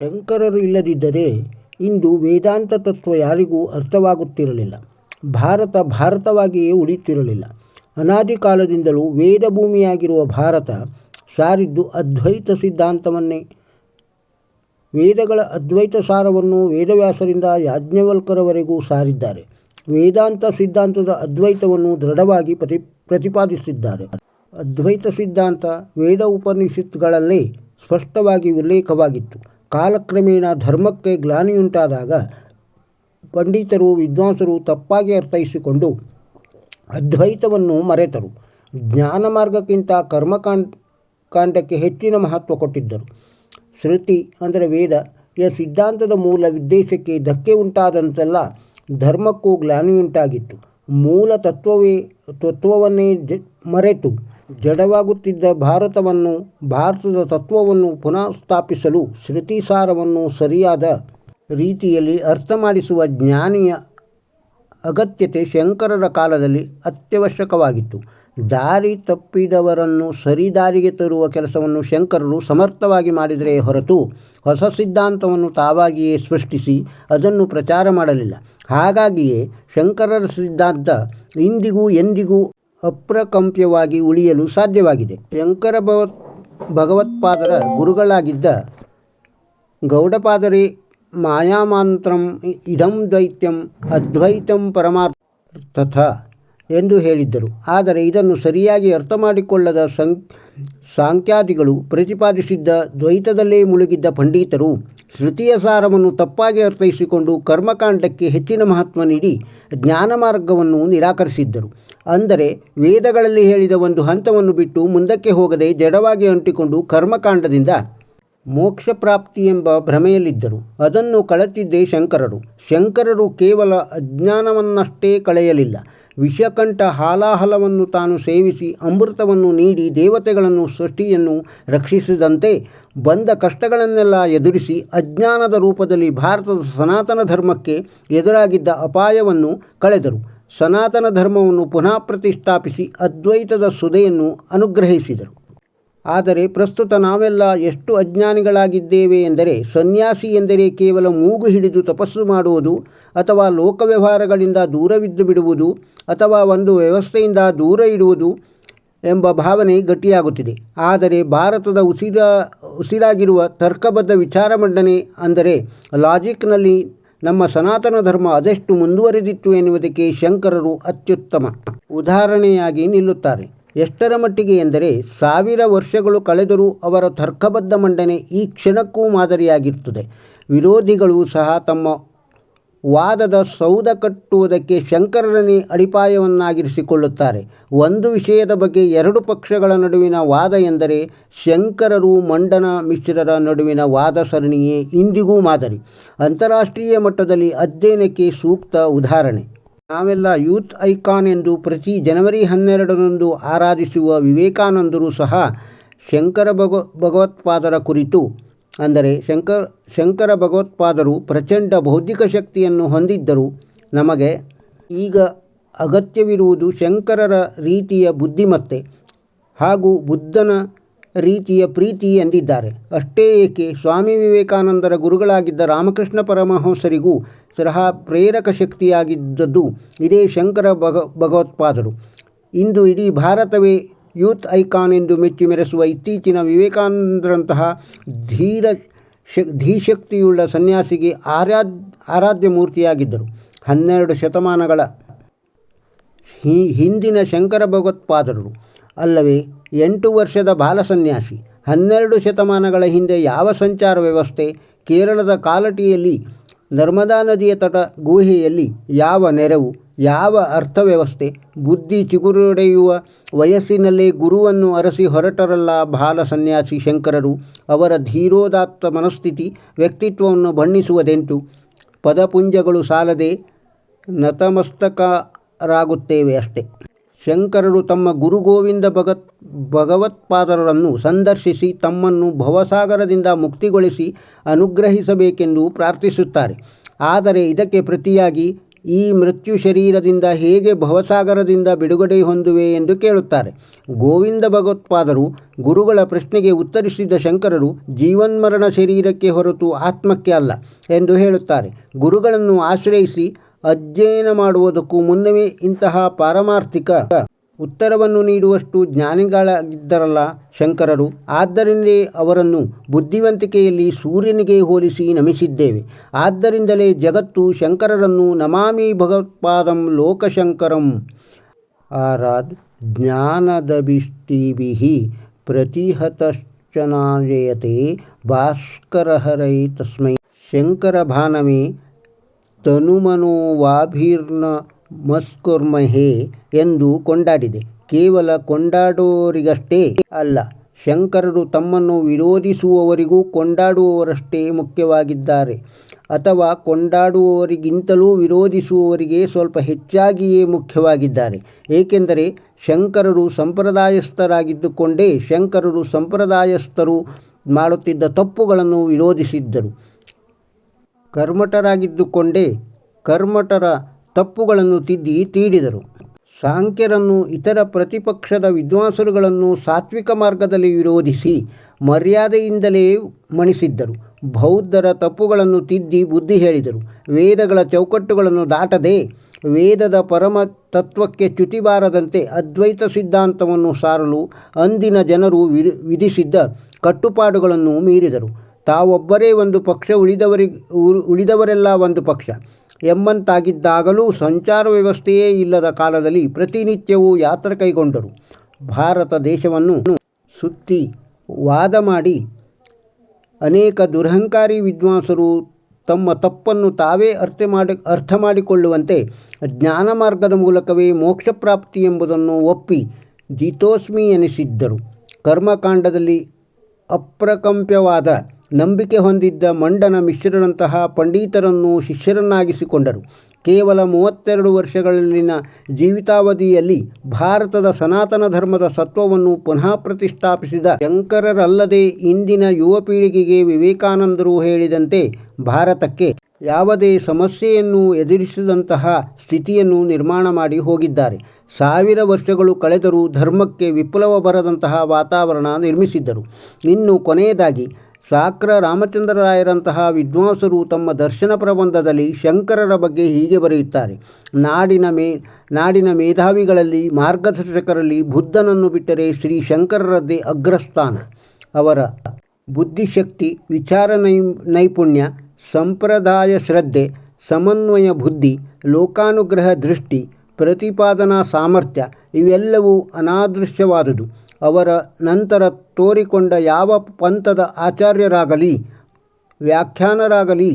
ಶಂಕರರು ಇಲ್ಲದಿದ್ದರೆ ಇಂದು ವೇದಾಂತ ತತ್ವ ಯಾರಿಗೂ ಅರ್ಥವಾಗುತ್ತಿರಲಿಲ್ಲ. ಭಾರತ ಭಾರತವಾಗಿಯೇ ಉಳಿಯುತ್ತಿರಲಿಲ್ಲ. ಅನಾದಿ ಕಾಲದಿಂದಲೂ ವೇದ ಭೂಮಿಯಾಗಿರುವ ಭಾರತ ಸಾರಿದ್ದು ಅದ್ವೈತ ಸಿದ್ಧಾಂತವನ್ನೇ. ವೇದಗಳ ಅದ್ವೈತ ಸಾರವನ್ನು ವೇದವ್ಯಾಸರಿಂದ ಯಾಜ್ಞವಲ್ಕರವರೆಗೂ ಸಾರಿದ್ದಾರೆ. ವೇದಾಂತ ಸಿದ್ಧಾಂತದ ಅದ್ವೈತವನ್ನು ದೃಢವಾಗಿ ಪ್ರತಿ ಪ್ರತಿಪಾದಿಸಿದ್ದಾರೆ. ಅದ್ವೈತ ಸಿದ್ಧಾಂತ ವೇದ ಉಪನಿಷತ್ತುಗಳಲ್ಲೇ ಸ್ಪಷ್ಟವಾಗಿ ಉಲ್ಲೇಖವಾಗಿತ್ತು. ಕಾಲಕ್ರಮೇಣ ಧರ್ಮಕ್ಕೆ ಗ್ಲಾನಿಯುಂಟಾದಾಗ ಪಂಡಿತರು, ವಿದ್ವಾಂಸರು ತಪ್ಪಾಗಿ ಅರ್ಥೈಸಿಕೊಂಡು ಅದ್ವೈತವನ್ನು ಮರೆತರು. ಜ್ಞಾನ ಮಾರ್ಗಕ್ಕಿಂತ ಕರ್ಮಕಾಂಡ ಕಾಂಡಕ್ಕೆ ಹೆಚ್ಚಿನ ಮಹತ್ವ ಕೊಟ್ಟಿದ್ದರು. ಶ್ರುತಿ ಅಂದರೆ ವೇದ ಯ ಸಿದ್ಧಾಂತದ ಮೂಲ ಉದ್ದೇಶಕ್ಕೆ ಧಕ್ಕೆ ಉಂಟಾದಂತೆಲ್ಲ ಧರ್ಮಕ್ಕೂ ಗ್ಲಾನಿಯುಂಟಾಗಿತ್ತು. ಮೂಲ ತತ್ವವೇ, ತತ್ವವನ್ನೇ ಮರೆತು ಜಡವಾಗುತ್ತಿದ್ದ ಭಾರತವನ್ನು, ಭಾರತದ ತತ್ವವನ್ನು ಪುನಃ ಸ್ಥಾಪಿಸಲು ಶ್ರುತಿಸಾರವನ್ನು ಸರಿಯಾದ ರೀತಿಯಲ್ಲಿ ಅರ್ಥ ಮಾಡಿಸುವ ಜ್ಞಾನಿಯ ಅಗತ್ಯತೆ ಶಂಕರರ ಕಾಲದಲ್ಲಿ ಅತ್ಯವಶ್ಯಕವಾಗಿತ್ತು. ದಾರಿ ತಪ್ಪಿದವರನ್ನು ಸರಿದಾರಿಗೆ ತರುವ ಕೆಲಸವನ್ನು ಶಂಕರರು ಸಮರ್ಥವಾಗಿ ಮಾಡಿದರೆ ಹೊರತು ಹೊಸ ಸಿದ್ಧಾಂತವನ್ನು ತಾವಾಗಿಯೇ ಸೃಷ್ಟಿಸಿ ಅದನ್ನು ಪ್ರಚಾರ ಮಾಡಲಿಲ್ಲ. ಹಾಗಾಗಿಯೇ ಶಂಕರರ ಸಿದ್ಧಾಂತ ಇಂದಿಗೂ ಎಂದಿಗೂ ಅಪ್ರಕಂಪ್ಯವಾಗಿ ಉಳಿಯಲು ಸಾಧ್ಯವಾಗಿದೆ. ಶಂಕರ ಭಗವತ್ ಭಗವತ್ಪಾದರ ಗುರುಗಳಾಗಿದ್ದ ಗೌಡಪಾದರೇ ಮಾಯಾಮಾಂತ್ರಂ ಇದಂ ದ್ವೈತ್ಯಂ ಅದ್ವೈತಂ ಪರಮಾರ್ಥ ಎಂದು ಹೇಳಿದ್ದರು. ಆದರೆ ಇದನ್ನು ಸರಿಯಾಗಿ ಅರ್ಥ ಮಾಡಿಕೊಳ್ಳದ ಸಂ ಸಾಂಖ್ಯಾದಿಗಳು ಪ್ರತಿಪಾದಿಸಿದ್ದ ದ್ವೈತದಲ್ಲೇ ಮುಳುಗಿದ್ದ ಪಂಡಿತರು ಶ್ರುತಿಯ ಸಾರವನ್ನು ತಪ್ಪಾಗಿ ಅರ್ಥೈಸಿಕೊಂಡು ಕರ್ಮಕಾಂಡಕ್ಕೆ ಹೆಚ್ಚಿನ ಮಹತ್ವ ನೀಡಿ ಜ್ಞಾನ ಮಾರ್ಗವನ್ನು ನಿರಾಕರಿಸಿದ್ದರು. ಅಂದರೆ ವೇದಗಳಲ್ಲಿ ಹೇಳಿದ ಒಂದು ಹಂತವನ್ನು ಬಿಟ್ಟು ಮುಂದಕ್ಕೆ ಹೋಗದೆ ಜಡವಾಗಿ ಅಂಟಿಕೊಂಡು ಕರ್ಮಕಾಂಡದಿಂದ ಮೋಕ್ಷ ಪ್ರಾಪ್ತಿ ಎಂಬ ಭ್ರಮೆಯಲ್ಲಿದ್ದರು. ಅದನ್ನು ಕಳತಿದ್ದೇ ಶಂಕರರು. ಶಂಕರರು ಕೇವಲ ಅಜ್ಞಾನವನ್ನಷ್ಟೇ ಕಳೆಯಲಿಲ್ಲ. ವಿಷಕಂಠ ಹಾಲಾಹಲವನ್ನು ತಾನು ಸೇವಿಸಿ ಅಮೃತವನ್ನು ನೀಡಿ ದೇವತೆಗಳನ್ನು ಸೃಷ್ಟಿಯನ್ನು ರಕ್ಷಿಸಿದಂತೆ ಬಂದ ಕಷ್ಟಗಳನ್ನೆಲ್ಲ ಎದುರಿಸಿ ಅಜ್ಞಾನದ ರೂಪದಲ್ಲಿ ಭಾರತದ ಸನಾತನ ಧರ್ಮಕ್ಕೆ ಎದುರಾಗಿದ್ದ ಅಪಾಯವನ್ನು ಕಳೆದರು. ಸನಾತನ ಧರ್ಮವನ್ನು ಪುನಃ ಪ್ರತಿಷ್ಠಾಪಿಸಿ ಅದ್ವೈತದ ಸುದೆಯನ್ನು ಅನುಗ್ರಹಿಸಿದರು. ಆದರೆ ಪ್ರಸ್ತುತ ನಾವೆಲ್ಲ ಎಷ್ಟು ಅಜ್ಞಾನಿಗಳಾಗಿದ್ದೇವೆ ಎಂದರೆ ಸನ್ಯಾಸಿ ಎಂದರೆ ಕೇವಲ ಮೂಗು ಹಿಡಿದು ತಪಸ್ಸು ಮಾಡುವುದು ಅಥವಾ ಲೋಕ ವ್ಯವಹಾರಗಳಿಂದ ದೂರವಿದ್ದು ಬಿಡುವುದು ಅಥವಾ ಒಂದು ವ್ಯವಸ್ಥೆಯಿಂದ ದೂರ ಇಡುವುದು ಎಂಬ ಭಾವನೆ ಗಟ್ಟಿಯಾಗುತ್ತಿದೆ. ಆದರೆ ಭಾರತದ ಉಸಿರ, ಉಸಿರಾಗಿರುವ ತರ್ಕಬದ್ಧ ವಿಚಾರ ಮಂಡನೆ ಅಂದರೆ ಲಾಜಿಕ್ನಲ್ಲಿ ನಮ್ಮ ಸನಾತನ ಧರ್ಮ ಅದೆಷ್ಟು ಮುಂದುವರೆದಿತ್ತು ಎನ್ನುವುದಕ್ಕೆ ಶಂಕರರು ಅತ್ಯುತ್ತಮ. ಉದಾಹರಣೆಯಾಗಿ ನಿಲ್ಲುತ್ತಾರೆ. ಎಷ್ಟರ ಮಟ್ಟಿಗೆ ಎಂದರೆ ಸಾವಿರ ವರ್ಷಗಳು ಕಳೆದರೂ ಅವರ ತರ್ಕಬದ್ಧ ಮಂಡನೆ ಈ ಕ್ಷಣಕ್ಕೂ ಮಾದರಿಯಾಗಿರುತ್ತದೆ. ವಿರೋಧಿಗಳು ಸಹ ತಮ್ಮ ವಾದದ ಸೌಧ ಕಟ್ಟುವುದಕ್ಕೆ ಶಂಕರರನ್ನೇ ಅಡಿಪಾಯವನ್ನಾಗಿರಿಸಿಕೊಳ್ಳುತ್ತಾರೆ. ಒಂದು ವಿಷಯದ ಬಗ್ಗೆ ಎರಡು ಪಕ್ಷಗಳ ನಡುವಿನ ವಾದ ಎಂದರೆ ಶಂಕರರು ಮಂಡನ ಮಿಶ್ರರ ನಡುವಿನ ವಾದ ಸರಣಿಯೇ ಇಂದಿಗೂ ಮಾದರಿ. ಅಂತಾರಾಷ್ಟ್ರೀಯ ಮಟ್ಟದಲ್ಲಿ ಅಧ್ಯಯನಕ್ಕೆ ಸೂಕ್ತ ಉದಾಹರಣೆ. ನಾವೆಲ್ಲ ಯೂತ್ ಐಕಾನ್ ಎಂದು ಪ್ರತಿ ಜನವರಿ ಹನ್ನೆರಡರಂದು ಆರಾಧಿಸುವ ವಿವೇಕಾನಂದರು ಸಹ ಶಂಕರ ಭಗ, ಭಗವತ್ಪಾದರ ಕುರಿತು, ಅಂದರೆ ಶಂಕರ ಶಂಕರ ಭಗವತ್ಪಾದರು ಪ್ರಚಂಡ ಬೌದ್ಧಿಕ ಶಕ್ತಿಯನ್ನು ಹೊಂದಿದ್ದರು. ನಮಗೆ ಈಗ ಅಗತ್ಯವಿರುವುದು ಶಂಕರರ ರೀತಿಯ ಬುದ್ಧಿಮತ್ತೆ ಹಾಗೂ ಬುದ್ಧನ ರೀತಿಯ ಪ್ರೀತಿ ಎಂದಿದ್ದಾರೆ. ಅಷ್ಟೇ ಏಕೆ, ಸ್ವಾಮಿ ವಿವೇಕಾನಂದರ ಗುರುಗಳಾಗಿದ್ದ ರಾಮಕೃಷ್ಣ ಪರಮಹಂಸರಿಗೂ ಸಹ ಪ್ರೇರಕ ಶಕ್ತಿಯಾಗಿದ್ದದ್ದು ಇದೇ ಶಂಕರ ಭಗ, ಭಗವತ್ಪಾದರು. ಇಂದು ಇಡೀ ಭಾರತವೇ ಯೂತ್ ಐಕಾನ್ ಎಂದು ಮೆಚ್ಚಿ ಮೆರೆಸುವ ಇತ್ತೀಚಿನ ವಿವೇಕಾನಂದರಂತಹ ಧೀರ ಶ ಧೀಶಕ್ತಿಯುಳ್ಳ ಸನ್ಯಾಸಿಗೆ ಆರಾಧ್ಯ ಆರಾಧ್ಯ ಮೂರ್ತಿಯಾಗಿದ್ದರು. ಹನ್ನೆರಡು ಶತಮಾನಗಳ ಹಿಂದಿನ ಶಂಕರ ಭಗವತ್ಪಾದರು. ಅಲ್ಲವೇ ಎಂಟು ವರ್ಷದ ಬಾಲಸನ್ಯಾಸಿ. ಹನ್ನೆರಡು ಶತಮಾನಗಳ ಹಿಂದೆ ಯಾವ ಸಂಚಾರ ವ್ಯವಸ್ಥೆ ಕೇರಳದ ಕಾಲಟಿಯಲ್ಲಿ, ನರ್ಮದಾ ನದಿಯ ತಟ ಗುಹೆಯಲ್ಲಿ ಯಾವ ನೆರವು, ಯಾವ ಅರ್ಥವ್ಯವಸ್ಥೆ ಬುದ್ಧಿ ಚಿಗುರೊಡೆಯುವ ವಯಸ್ಸಿನಲ್ಲೇ ಗುರುವನ್ನು ಅರಸಿ ಹೊರಟರಲ್ಲ ಬಾಲ ಸನ್ಯಾಸಿ ಶಂಕರರು? ಅವರ ಧೀರೋದಾತ್ತ ಮನಸ್ಥಿತಿ, ವ್ಯಕ್ತಿತ್ವವನ್ನು ಬಣ್ಣಿಸುವುದೆಂಟು ಪದಪುಂಜಗಳು ಸಾಲದೆ ನತಮಸ್ತಕರಾಗುತ್ತೇವೆ ಅಷ್ಟೆ. ಶಂಕರರು ತಮ್ಮ ಗುರು ಗೋವಿಂದ ಭಗತ್ ಭಗವತ್ಪಾದರನ್ನು ಸಂದರ್ಶಿಸಿ ತಮ್ಮನ್ನು ಭವಸಾಗರದಿಂದ ಮುಕ್ತಿಗೊಳಿಸಿ ಅನುಗ್ರಹಿಸಬೇಕೆಂದು ಪ್ರಾರ್ಥಿಸುತ್ತಾರೆ. ಆದರೆ ಇದಕ್ಕೆ ಪ್ರತಿಯಾಗಿ ಈ ಮೃತ್ಯು ಶರೀರದಿಂದ ಹೇಗೆ ಭವಸಾಗರದಿಂದ ಬಿಡುಗಡೆ ಹೊಂದುವೆ ಎಂದು ಕೇಳುತ್ತಾರೆ. ಗೋವಿಂದ ಭಗವತ್ಪಾದರು ಗುರುಗಳ ಪ್ರಶ್ನೆಗೆ ಉತ್ತರಿಸಿದ ಶಂಕರರು, ಜೀವನ್ಮರಣ ಶರೀರಕ್ಕೆ ಹೊರತು ಆತ್ಮಕ್ಕೆ ಅಲ್ಲ ಎಂದು ಹೇಳುತ್ತಾರೆ. ಗುರುಗಳನ್ನು ಆಶ್ರಯಿಸಿ ಅಧ್ಯಯನ ಮಾಡುವುದಕ್ಕೂ ಮುನ್ನವೇ ಇಂತಹ ಪಾರಮಾರ್ಥಿಕ ಉತ್ತರವನ್ನು ನೀಡುವಷ್ಟು ಜ್ಞಾನಿಗಳಾಗಿದ್ದರಲ್ಲ ಶಂಕರರು. ಆದ್ದರಿಂದಲೇ ಅವರನ್ನು ಬುದ್ಧಿವಂತಿಕೆಯಲ್ಲಿ ಸೂರ್ಯನಿಗೆ ಹೋಲಿಸಿ ನಮಿಸಿದ್ದೇವೆ. ಆದ್ದರಿಂದಲೇ ಜಗತ್ತು ಶಂಕರರನ್ನು ನಮಾಮಿ ಭಗವತ್ಪಾದಂ ಲೋಕಶಂಕರಂ ಆರಾದ್ ಜ್ಞಾನದಭಿಷ್ಟಿಭಿ ಪ್ರತಿಹತಶ್ಚನಾಯತೆ ಭಾಸ್ಕರಹರೈ ತಸ್ಮೈ. ಶಂಕರಭಾನವೇ ತನುಮನೋವಾಭಿರ್ನ ಮಸ್ಕುರ್ಮಹೇ ಎಂದು ಕೊಂಡಾಡಿದೆ. ಕೇವಲ ಕೊಂಡಾಡುವವರಿಗಷ್ಟೇ ಅಲ್ಲ, ಶಂಕರರು ತಮ್ಮನ್ನು ವಿರೋಧಿಸುವವರಿಗೂ ಕೊಂಡಾಡುವವರಷ್ಟೇ ಮುಖ್ಯವಾಗಿದ್ದಾರೆ. ಅಥವಾ ಕೊಂಡಾಡುವವರಿಗಿಂತಲೂ ವಿರೋಧಿಸುವವರಿಗೆ ಸ್ವಲ್ಪ ಹೆಚ್ಚಾಗಿಯೇ ಮುಖ್ಯವಾಗಿದ್ದಾರೆ. ಏಕೆಂದರೆ ಶಂಕರರು ಸಂಪ್ರದಾಯಸ್ಥರಾಗಿದ್ದುಕೊಂಡೇ ಶಂಕರರು ಸಂಪ್ರದಾಯಸ್ಥರು ಮಾಡುತ್ತಿದ್ದ ತಪ್ಪುಗಳನ್ನು ವಿರೋಧಿಸಿದ್ದರು. ಕರ್ಮಠರಾಗಿದ್ದುಕೊಂಡೇ ಕರ್ಮಠರ ತಪ್ಪುಗಳನ್ನು ತಿದ್ದಿ ತೀಡಿದರು. ಸಾಂಖ್ಯರನ್ನು ಇತರ ಪ್ರತಿಪಕ್ಷದ ವಿದ್ವಾಂಸರುಗಳನ್ನು ಸಾತ್ವಿಕ ಮಾರ್ಗದಲ್ಲಿ ವಿರೋಧಿಸಿ ಮರ್ಯಾದೆಯಿಂದಲೇ ಮಣಿಸಿದ್ದರು. ಬೌದ್ಧರ ತಪ್ಪುಗಳನ್ನು ತಿದ್ದಿ ಬುದ್ಧಿ ಹೇಳಿದರು. ವೇದಗಳ ಚೌಕಟ್ಟುಗಳನ್ನು ದಾಟದೆ ವೇದದ ಪರಮ ತತ್ವಕ್ಕೆ ಚ್ಯುತಿ ಬಾರದಂತೆ ಅದ್ವೈತ ಸಿದ್ಧಾಂತವನ್ನು ಸಾರಲು ಅಂದಿನ ಜನರು ವಿಧಿಸಿದ್ದ ಕಟ್ಟುಪಾಡುಗಳನ್ನು ಮೀರಿದರು. ತಾವೊಬ್ಬರೇ ಒಂದು ಪಕ್ಷ, ಉಳಿದವರಿ ಉಳಿದವರೆಲ್ಲ ಒಂದು ಪಕ್ಷ. ಎಂಬಂತಾಗಿದ್ದಾಗಲೂ ಸಂಚಾರ ವ್ಯವಸ್ಥೆಯೇ ಇಲ್ಲದ ಕಾಲದಲ್ಲಿ ಪ್ರತಿನಿತ್ಯವೂ ಯಾತ್ರೆ ಕೈಗೊಂಡರು. ಭಾರತ ದೇಶವನ್ನು ಸುತ್ತಿ ವಾದ ಮಾಡಿ ಅನೇಕ ದುರಹಂಕಾರಿ ವಿದ್ವಾಂಸರು ತಮ್ಮ ತಪ್ಪನ್ನು ತಾವೇ ಅರ್ಥ ಮಾಡಿ, ಅರ್ಥ ಮಾಡಿಕೊಳ್ಳುವಂತೆ ಜ್ಞಾನ ಮಾರ್ಗದ ಮೂಲಕವೇ ಮೋಕ್ಷ ಪ್ರಾಪ್ತಿ ಎಂಬುದನ್ನು ಒಪ್ಪಿ ಜಿತೋಸ್ಮಿ ಎನಿಸಿದ್ದರು. ಕರ್ಮಕಾಂಡದಲ್ಲಿ ಅಪ್ರಕಂಪ್ಯವಾದ ನಂಬಿಕೆ ಹೊಂದಿದ್ದ ಮಂಡನ ಮಿಶ್ರರಂತಹ ಪಂಡಿತರನ್ನು ಶಿಷ್ಯರನ್ನಾಗಿಸಿಕೊಂಡರು. ಕೇವಲ ಮೂವತ್ತೆರಡು ವರ್ಷಗಳಲ್ಲಿನ ಜೀವಿತಾವಧಿಯಲ್ಲಿ ಭಾರತದ ಸನಾತನ ಧರ್ಮದ ಸತ್ವವನ್ನು ಪುನಃ ಪ್ರತಿಷ್ಠಾಪಿಸಿದ ಶಂಕರರಲ್ಲದೆ ಇಂದಿನ ಯುವ ಪೀಳಿಗೆಗೆ ವಿವೇಕಾನಂದರು ಹೇಳಿದಂತೆ ಭಾರತಕ್ಕೆ ಯಾವುದೇ ಸಮಸ್ಯೆಯನ್ನು ಎದುರಿಸಿದಂತಹ ಸ್ಥಿತಿಯನ್ನು ನಿರ್ಮಾಣ ಮಾಡಿ ಹೋಗಿದ್ದಾರೆ. ಸಾವಿರ ವರ್ಷಗಳು ಕಳೆದರೂ ಧರ್ಮಕ್ಕೆ ವಿಪ್ಲವ ಬರದಂತಹ ವಾತಾವರಣ ನಿರ್ಮಿಸಿದ್ದರು. ಇನ್ನು ಕೊನೆಯದಾಗಿ ಸಾಕ್ರ ರಾಮಚಂದ್ರರಾಯರಂತಹ ವಿದ್ವಾಂಸರು ತಮ್ಮ ದರ್ಶನ ಪ್ರಬಂಧದಲ್ಲಿ ಶಂಕರರ ಬಗ್ಗೆ ಹೀಗೆ ಬರೆಯುತ್ತಾರೆ. ನಾಡಿನ ಮೇ, ನಾಡಿನ ಮೇಧಾವಿಗಳಲ್ಲಿ ಮಾರ್ಗದರ್ಶಕರಲ್ಲಿ ಬುದ್ಧನನ್ನು ಬಿಟ್ಟರೆ ಶ್ರೀ ಶಂಕರರದ್ದೇ ಅಗ್ರಸ್ಥಾನ. ಅವರ ಬುದ್ಧಿಶಕ್ತಿ, ವಿಚಾರ ನೈ, ನೈಪುಣ್ಯ, ಸಂಪ್ರದಾಯ ಶ್ರದ್ಧೆ, ಸಮನ್ವಯ ಬುದ್ಧಿ, ಲೋಕಾನುಗ್ರಹ ದೃಷ್ಟಿ, ಪ್ರತಿಪಾದನಾ ಸಾಮರ್ಥ್ಯ ಇವೆಲ್ಲವೂ ಅನಾದೃಶ್ಯವಾದುದು. ಅವರ ನಂತರ ತೋರಿಕೊಂಡ ಯಾವ ಪಂಥದ ಆಚಾರ್ಯರಾಗಲಿ, ವ್ಯಾಖ್ಯಾನರಾಗಲಿ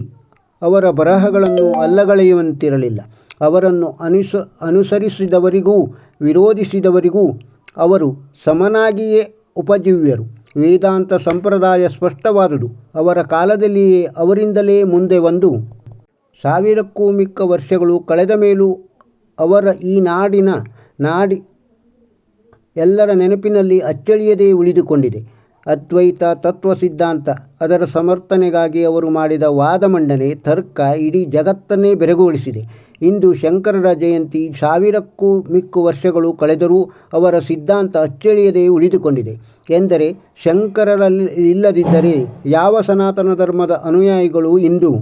ಅವರ ಬರಹಗಳನ್ನು ಅಲ್ಲಗಳೆಯುವಂತಿರಲಿಲ್ಲ. ಅವರನ್ನು ಅನುಸ, ಅನುಸರಿಸಿದವರಿಗೂ, ವಿರೋಧಿಸಿದವರಿಗೂ ಅವರು ಸಮನಾಗಿಯೇ ಉಪಜೀವ್ಯರು. ವೇದಾಂತ ಸಂಪ್ರದಾಯ ಸ್ಪಷ್ಟವಾದುದು. ಅವರ ಕಾಲದಲ್ಲಿಯೇ ಅವರಿಂದಲೇ ಮುಂದೆ ಒಂದು ಸಾವಿರಕ್ಕೂ ಮಿಕ್ಕ ವರ್ಷಗಳು ಕಳೆದ ಮೇಲೂ ಅವರ ಈ ನಾಡಿನ ನಾಡಿ ಎಲ್ಲರ ನೆನಪಿನಲ್ಲಿ ಅಚ್ಚಳಿಯದೇ ಉಳಿದುಕೊಂಡಿದೆ. ಅದ್ವೈತ ತತ್ವ ಸಿದ್ಧಾಂತ, ಅದರ ಸಮರ್ಥನೆಗಾಗಿ ಅವರು ಮಾಡಿದ ವಾದ ಮಂಡನೆ, ತರ್ಕ ಇಡೀ ಜಗತ್ತನ್ನೇ ಬೆರಗುಗೊಳಿಸಿದೆ. ಇಂದು ಶಂಕರರ ಜಯಂತಿ ಸಾವಿರಕ್ಕೂ ಮಿಕ್ಕು ವರ್ಷಗಳು ಕಳೆದರೂ ಅವರ ಸಿದ್ಧಾಂತ ಅಚ್ಚಳಿಯದೇ ಉಳಿದುಕೊಂಡಿದೆ. ಎಂದರೆ ಶಂಕರರಲ್ಲಿ ಇಲ್ಲದಿದ್ದರೆ ಯಾವ ಸನಾತನ ಧರ್ಮದ ಅನುಯಾಯಿಗಳು ಇಂದು?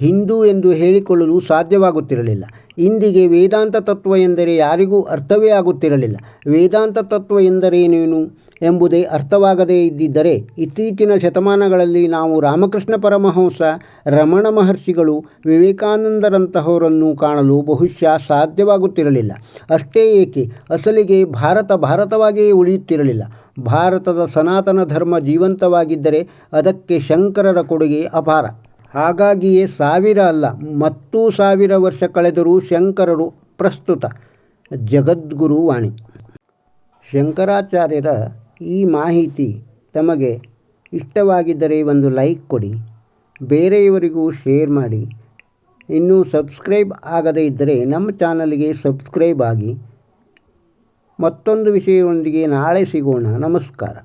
ಹಿಂದೂ ಎಂದು ಹೇಳಿಕೊಳ್ಳಲು ಸಾಧ್ಯವಾಗುತ್ತಿರಲಿಲ್ಲ. ಇಂದಿಗೆ ವೇದಾಂತ ತತ್ವ ಎಂದರೆ ಯಾರಿಗೂ ಅರ್ಥವೇ ಆಗುತ್ತಿರಲಿಲ್ಲ. ವೇದಾಂತ ತತ್ವ ಎಂದರೇನೇನು ಎಂಬುದೇ ಅರ್ಥವಾಗದೇ ಇದ್ದಿದ್ದರೆ ಇತ್ತೀಚಿನ ಶತಮಾನಗಳಲ್ಲಿ ನಾವು ರಾಮಕೃಷ್ಣ ಪರಮಹಂಸ, ರಮಣ ಮಹರ್ಷಿಗಳು, ವಿವೇಕಾನಂದರಂತಹವರನ್ನು ಕಾಣಲು ಬಹುಶಃ ಸಾಧ್ಯವಾಗುತ್ತಿರಲಿಲ್ಲ. ಅಷ್ಟೇ ಏಕೆ? ಅಸಲಿಗೆ ಭಾರತ ಭಾರತವಾಗಿಯೇ ಉಳಿಯುತ್ತಿರಲಿಲ್ಲ. ಭಾರತದ ಸನಾತನ ಧರ್ಮ ಜೀವಂತವಾಗಿದ್ದರೆ ಅದಕ್ಕೆ ಶಂಕರರ ಕೊಡುಗೆ ಅಪಾರ. ಹಾಗಾಗಿಯೇ ಸಾವಿರ ಅಲ್ಲ, ಮತ್ತೂ ಸಾವಿರ ವರ್ಷ ಕಳೆದರೂ ಶಂಕರರು ಪ್ರಸ್ತುತ ಜಗದ್ಗುರು ವಾಣಿ ಶಂಕರಾಚಾರ್ಯರ ಈ ಮಾಹಿತಿ ತಮಗೆ ಇಷ್ಟವಾಗಿದ್ದರೆ ಒಂದು ಲೈಕ್ ಕೊಡಿ, ಬೇರೆಯವರಿಗೂ ಶೇರ್ ಮಾಡಿ. ಇನ್ನೂ ಸಬ್ಸ್ಕ್ರೈಬ್ ಆಗದೇ ಇದ್ದರೆ ನಮ್ಮ ಚಾನಲ್ಗೆ ಸಬ್ಸ್ಕ್ರೈಬ್ ಆಗಿ. ಮತ್ತೊಂದು ವಿಷಯದೊಂದಿಗೆ ನಾಳೆ ಸಿಗೋಣ. ನಮಸ್ಕಾರ.